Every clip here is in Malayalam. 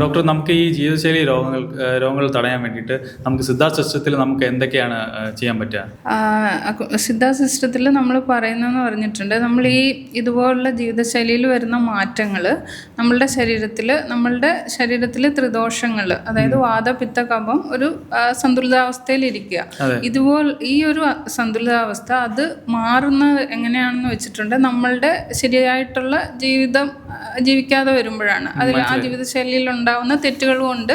ഡോക്ടർ നമുക്ക് ഈ ജീവിതശൈലി രോഗങ്ങൾ രോഗങ്ങൾ തടയാൻ വേണ്ടിയിട്ട് നമുക്ക് സിദ്ധാർത്ഥ സിസ്റ്റത്തിൽ നമുക്ക് എന്തൊക്കെയാണ് ചെയ്യാൻ പറ്റുക? സിദ്ധ സിസ്റ്റത്തിൽ നമ്മൾ പറയുന്നതെന്ന് പറഞ്ഞിട്ടുണ്ട്. നമ്മൾ ഈ ഇതുപോലുള്ള ജീവിതശൈലിയിൽ വരുന്ന മാറ്റങ്ങൾ നമ്മളുടെ ശരീരത്തിൽ നമ്മളുടെ ശരീരത്തിൽ ത്രിദോഷങ്ങൾ അതായത് വാദപിത്ത കഫം ഒരു സന്തുലിതാവസ്ഥയിൽ ഇരിക്കുക. ഇതുപോലെ ഈ ഒരു സന്തുലിതാവസ്ഥ അത് മാറുന്നത് എങ്ങനെയാണെന്ന് വെച്ചിട്ടുണ്ട്. നമ്മളുടെ ശരിയായിട്ടുള്ള ജീവിതം ജീവിക്കാതെ വരുമ്പോഴാണ്. അതിൽ ആ ജീവിതശൈലിയിൽ ഉണ്ടാവുന്ന തെറ്റുകൾ ഉണ്ട്.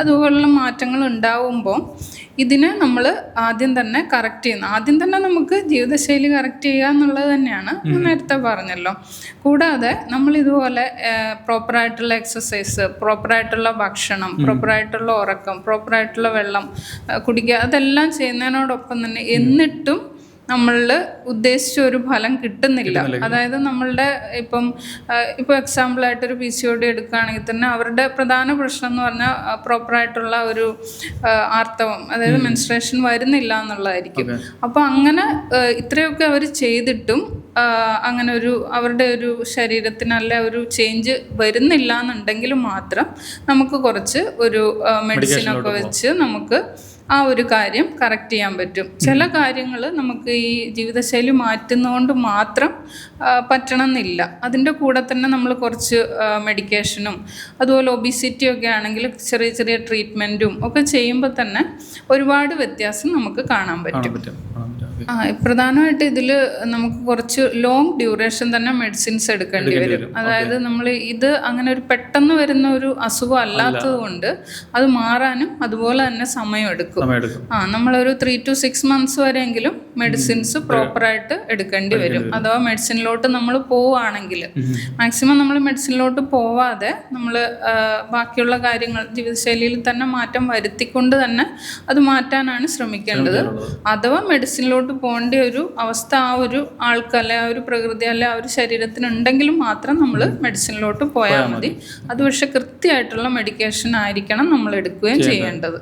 അതുപോലുള്ള മാറ്റങ്ങൾ ഉണ്ടാവുമ്പോൾ ഇതിനെ നമ്മൾ ആദ്യം തന്നെ കറക്റ്റ് ചെയ്യുന്നു. ആദ്യം തന്നെ നമുക്ക് ജീവിതശൈലി കറക്റ്റ് ചെയ്യുക എന്നുള്ളത് തന്നെയാണ് നേരത്തെ പറഞ്ഞല്ലോ. കൂടാതെ നമ്മൾ ഇതുപോലെ പ്രോപ്പറായിട്ടുള്ള എക്സസൈസ് പ്രോപ്പറായിട്ടുള്ള ഭക്ഷണം പ്രോപ്പറായിട്ടുള്ള ഉറക്കം പ്രോപ്പറായിട്ടുള്ള വെള്ളം കുടിക്കുക അതെല്ലാം ചെയ്യുന്നതിനോടൊപ്പം തന്നെ എന്നിട്ടും നമ്മളിൽ ഉദ്ദേശിച്ച ഒരു ഫലം കിട്ടുന്നില്ല. അതായത് നമ്മളുടെ ഇപ്പം ഇപ്പോൾ എക്സാമ്പിളായിട്ട് ഒരു പി സി ഒ ഡി എടുക്കുകയാണെങ്കിൽ തന്നെ അവരുടെ പ്രധാന പ്രശ്നം എന്ന് പറഞ്ഞാൽ പ്രോപ്പറായിട്ടുള്ള ഒരു ആർത്തവം അതായത് മെൻസ്ട്രേഷൻ വരുന്നില്ല എന്നുള്ളതായിരിക്കും. അപ്പോൾ അങ്ങനെ ഇത്രയൊക്കെ അവർ ചെയ്തിട്ടും അങ്ങനെ ഒരു അവരുടെ ഒരു ശരീരത്തിന് നല്ല ഒരു ചേഞ്ച് വരുന്നില്ല എന്നുണ്ടെങ്കിൽ മാത്രം നമുക്ക് കുറച്ച് ഒരു മെഡിസിനൊക്കെ വെച്ച് നമുക്ക് ആ ഒരു കാര്യം കറക്റ്റ് ചെയ്യാൻ പറ്റും. ചില കാര്യങ്ങൾ നമുക്ക് ഈ ജീവിതശൈലി മാറ്റുന്നതുകൊണ്ട് മാത്രം പറ്റണം പറ്റണമെന്നില്ല. അതിന്റെ കൂടെ തന്നെ നമ്മൾ കുറച്ച് മെഡിക്കേഷനും അതുപോലെ ഒബിസിറ്റിയൊക്കെ ആണെങ്കിൽ ചെറിയ ചെറിയ ട്രീറ്റ്മെന്റും ഒക്കെ ചെയ്യുമ്പോൾ തന്നെ ഒരുപാട് വ്യത്യാസം നമുക്ക് കാണാൻ പറ്റും. ആ പ്രധാനമായിട്ട് ഇതിൽ നമുക്ക് കുറച്ച് ലോങ് ഡ്യൂറേഷൻ തന്നെ മെഡിസിൻസ് എടുക്കേണ്ടി വരും. അതായത് നമ്മൾ ഇത് അങ്ങനെ ഒരു പെട്ടെന്ന് വരുന്ന ഒരു അസുഖം അല്ലാത്തത് കൊണ്ട് അത് മാറാനും അതുപോലെ തന്നെ സമയം എടുക്കും. സമയമെടുക്കും ആ നമ്മളൊരു ത്രീ ടു സിക്സ് മന്ത്സ് വരെയെങ്കിലും മെഡിസിൻസ് പ്രോപ്പറായിട്ട് എടുക്കേണ്ടി വരും. അഥവാ മെഡിസിനിലോട്ട് നമ്മൾ പോവുകയാണെങ്കിൽ മാക്സിമം നമ്മൾ മെഡിസിനിലോട്ട് പോവാതെ നമ്മൾ ബാക്കിയുള്ള കാര്യങ്ങൾ ജീവിതശൈലിയിൽ തന്നെ മാറ്റം വരുത്തിക്കൊണ്ട് തന്നെ അത് മാറ്റാനാണ് ശ്രമിക്കേണ്ടത്. അഥവാ മെഡിസിനിലോട്ട് പോകേണ്ട ഒരു അവസ്ഥ ആ ഒരു ആൾക്ക് അല്ലെ ആ ഒരു പ്രകൃതി അല്ലെ ആ ഒരു ശരീരത്തിന് ഉണ്ടെങ്കിലും മാത്രം നമ്മൾ മെഡിസിനിലോട്ട് പോയാൽ മതി. അത് പക്ഷെ കൃത്യമായിട്ടുള്ള മെഡിക്കേഷൻ ആയിരിക്കണം നമ്മൾ എടുക്കുകയും ചെയ്യേണ്ടത്.